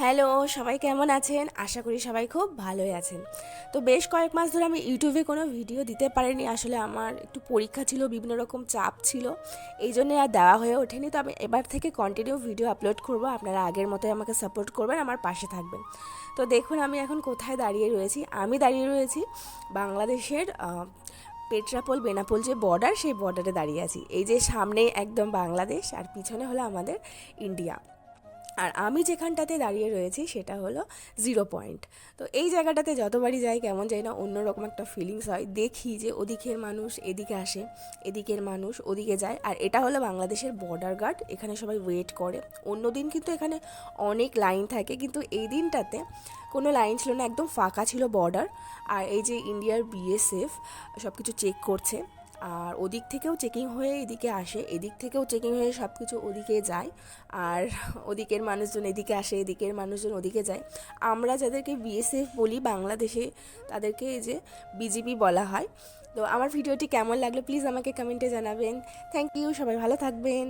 Hello, সবাই কেমন আছেন? আশা করি সবাই খুব ভালোই আছেন। তো বেশ কয়েক মাস ধরে আমি ইউটিউবে কোনো ভিডিও দিতে পারিনি। আসলে আমার একটু পরীক্ষা ছিল, বিভিন্ন রকম চাপ ছিল, এই জন্য আর দেওয়া হয়ে ওঠেনি। তো আমি এবার থেকে কন্টিনিউ ভিডিও আপলোড করব। আপনারা আগের মতোই আমাকে সাপোর্ট করবেন, আমার পাশে থাকবেন। তো দেখুন, আমি এখন কোথায় দাঁড়িয়ে রয়েছি। আমি দাঁড়িয়ে রয়েছি বাংলাদেশের পেট্রাপোল, বেনাপোল যে বর্ডার সেই বর্ডারে দাঁড়িয়ে আছি। এই যে সামনে একদম বাংলাদেশ, আর পিছনে হলো আমাদের ইন্ডিয়া আর আমি যেখানটাতে দাঁড়িয়ে রয়েছি সেটা হলো জিরো পয়েন্ট তো এই জায়গাটাতে যতবারই যাই, কেমন যাই না অন্যরকম একটা ফিলিংস হয়। দেখি যে ওদিকের মানুষ এদিকে আসে, এদিকের মানুষ ওদিকে যায়। আর এটা হলো বাংলাদেশের বর্ডার গার্ড এখানে সবাই ওয়েট করে। অন্য দিন কিন্তু এখানে অনেক লাইন থাকে, কিন্তু এই দিনটাতে কোনো লাইন ছিল না, একদম ফাঁকা ছিল বর্ডার আর এই যে ইন্ডিয়ার বিএসএফ সব কিছু চেক করছে। আর ওদিক থেকেও চেকিং হয়ে এদিকে আসে, এদিক থেকেও চেকিং হয়ে সব কিছু ওদিকে যায়। আর ওদিকের মানুষজন এদিকে আসে, এদিকের মানুষজন ওদিকে যায়। আমরা যাদেরকে বিএসএফ বলি বাংলাদেশে, তাদেরকে এই যে বিজেপি বলা হয়। তো আমার ভিডিওটি কেমন লাগল প্লিজ আমাকে কমেন্টে জানাবেন। থ্যাংক ইউ সবাই ভালো থাকবেন।